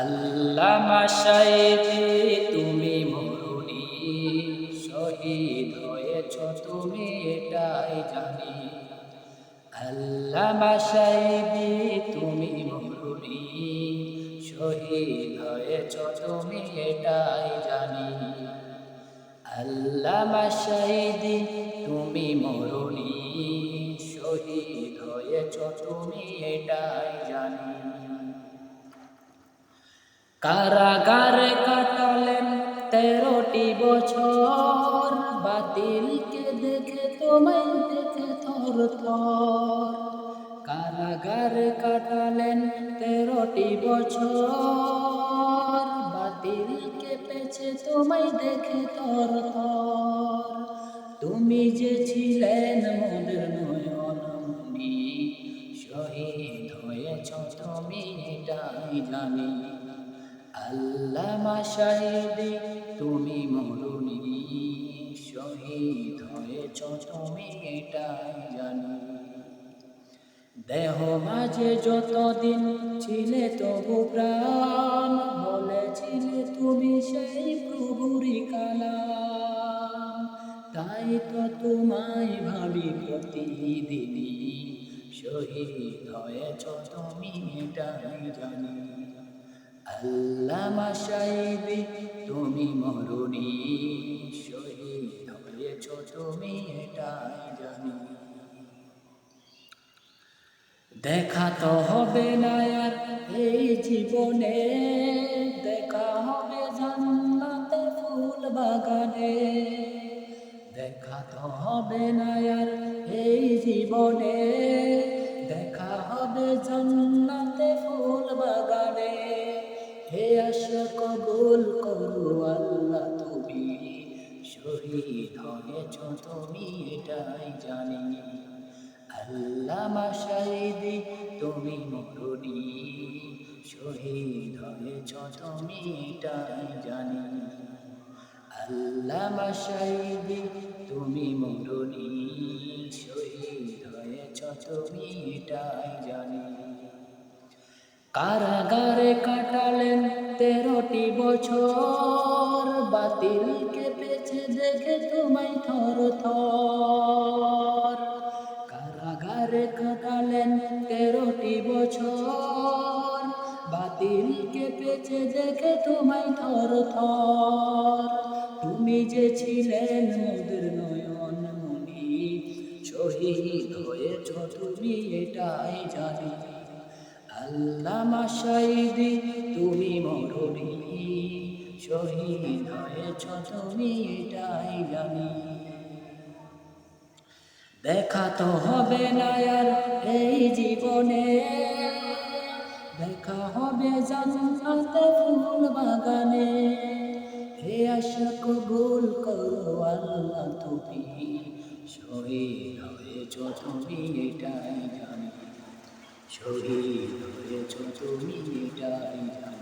আল্লামা সাইদি তুমি মরুনি শহীদ হয়েছ, তুমি এটাই জানি। আল্লামা সাইদি তুমি মরুনি শহীদ হয়েছ, তুমি এটাই জানি। আল্লামা সাইদি তুমি মরুনি শহীদ হয়েছ, তুমি এটাই জানি। কারাগারে কাটালেন তেরোটি বছর। বাতিলকে দেখে তোমায় দেখে থর থর। কারাগারে কাটালেন তেরোটি বছর। বাতিলকে পেছে তোমায় দেখে থর থর। তুমি যে ছিলেন মোদের নয়নমণি শহীদ হয়েছ তুমি এটাই জানি। আল্লামা শাহিদি তুমি মরুনি শহীদ হয়েছ, তুমি এটাই জানি। দেহ মাঝে যতদিন ছিলে তবু প্রাণ, বলেছিলে তুমি সেই প্রভুরি কালাম। তাই তো তোমায় ভাবি প্রতিদিনই শহীদ হয়েছ, তুমি এটাই জানি। আল্লামা সাইদি তুমি মরুনি শহীদ হয়েছ, তুমি এটাই জানি। দেখা তো হবে না আর এই জীবনে, দেখা হবে জান্নাতে ফুল বাগানে। দেখা তো হবে না আর এই জীবনে, দেখা হবে জান্নাতে কবুল করু আল্লাহ তুমি। শহীদ হয়েছ তুমি এটাই জানি। আল্লামা শাহিদি তুমি মরুনি শহীদ হয়েছ তুমি এটাই জানি। আল্লামা শাহিদি তুমি মরুনি শহীদ হয়েছ তুমি এটাই জানি। কারাগারে বাতিলকে পেছে দেখে তোমায় থর থর। কারাগারে কাটালেন তেরোটি বছর। বাতিলকে পেছে দেখে তোমায় থর থর। তুমি যে ছিলেন মোদের নয়ন মনি শহীদ হয়েছ তুমি এটাই জানি। আল্লামা শাহিদি তুমি মরুনি শহীদ হয়েছ তুমি এটাই জানি। দেখা তো হবে না আর এই জীবনে। দেখা হবে জান্নাতে ফুল বাগানে। হে আশা কবুল করো আল্লাহ তুমি। শহীদ হয়েছ তুমি এটাই জানি। শহীদ হয়েছ তুমি এটাই জানি।